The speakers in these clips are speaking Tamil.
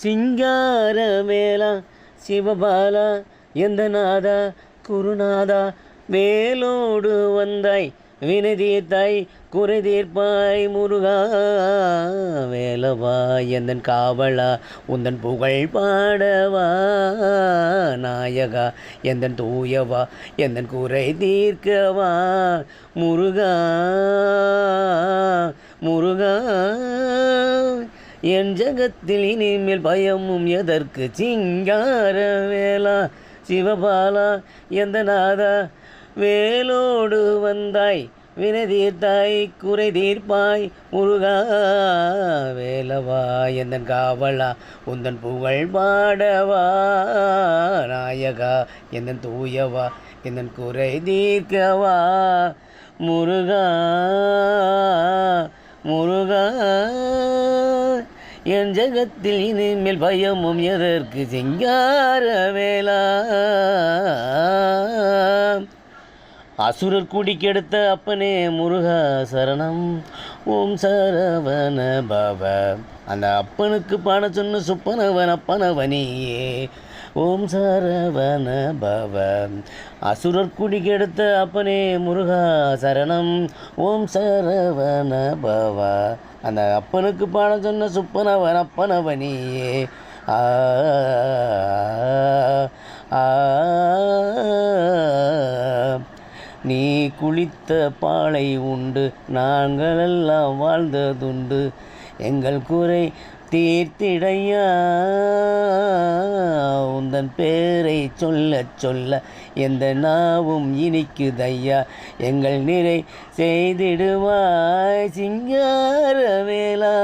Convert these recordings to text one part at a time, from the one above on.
சிங்கார வேலா சிவபாலா எந்த நாதா குருநாதா வேலோடு வந்தாய் வினதீர்த்தாய் குறை தீர்ப்பாய் முருகா வேலவா எந்தன் காவலா உந்தன் புகழ் பாடவா நாயகா எந்தன் தூயவா எந்தன் குறை தீர்க்கவா முருகா முருகா. என் ஜகத்தில் இனிமேல் பயமும் எதற்கு? சிங்கார வேலா சிவபாலா எந்த நாதா வேலோடு வந்தாய் வினை தீர்த்தாய் குறை தீர்ப்பாய் முருகா வேலவா? எந்தன் காவலா உந்தன் புகழ் பாடவா? நாயகா எந்தன் தூயவா? எந்தன் குறை தீர்க்கவா? முருகா முருகா என் ஜகத்தில் இனிமேல் பயமும் எதற்கு? சிங்கார வேலா அசுரர் குடிக்கெடுத்த அப்பனே முருகா சரணம். ஓம் சரவண பவ. அந்த அப்பனுக்கு பாட சொன்ன சுப்பனவன் அப்பனவனியே. ஓம் சரவண பவ. அசுரர் குடிக்கெடுத்த அப்பனே முருகா சரணம். ஓம் சரவண பவ. அந்த அப்பனுக்கு பாட சொன்ன சுப்பனவன் அப்பனவனியே ஆ ஆ நீ குளித்த பாலை உண்டு நாங்களெல்லாம் வாழ்ந்ததுண்டு எங்கள் குறை தீர்த்திடையா. உந்தன் பேரை சொல்ல சொல்ல எந்த நாவும் இனிக்குதையா. எங்கள் நிறை செய்திடுவாய் சிங்கார வேளா.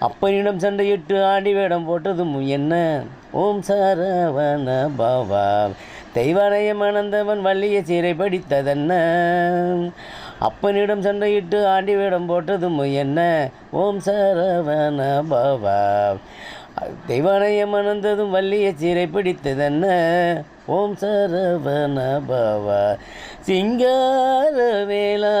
அப்பனிடம் சண்டையிட்டு ஆடி வேடம் போட்டதும் என்ன? ஓம் சரவண பவா. தெய்வாலயம் அனந்தவன் வள்ளிய சீரை படித்ததென்ன? அப்பனிடம் சண்டையிட்டு ஆண்டிவிடம் போட்டதும் என்ன? ஓம் சரவண பவா. தெய்வானைய மணந்ததும் வள்ளிய சீரை பிடித்ததென்ன? ஓம் சரவண பவா. சிங்கார வேளா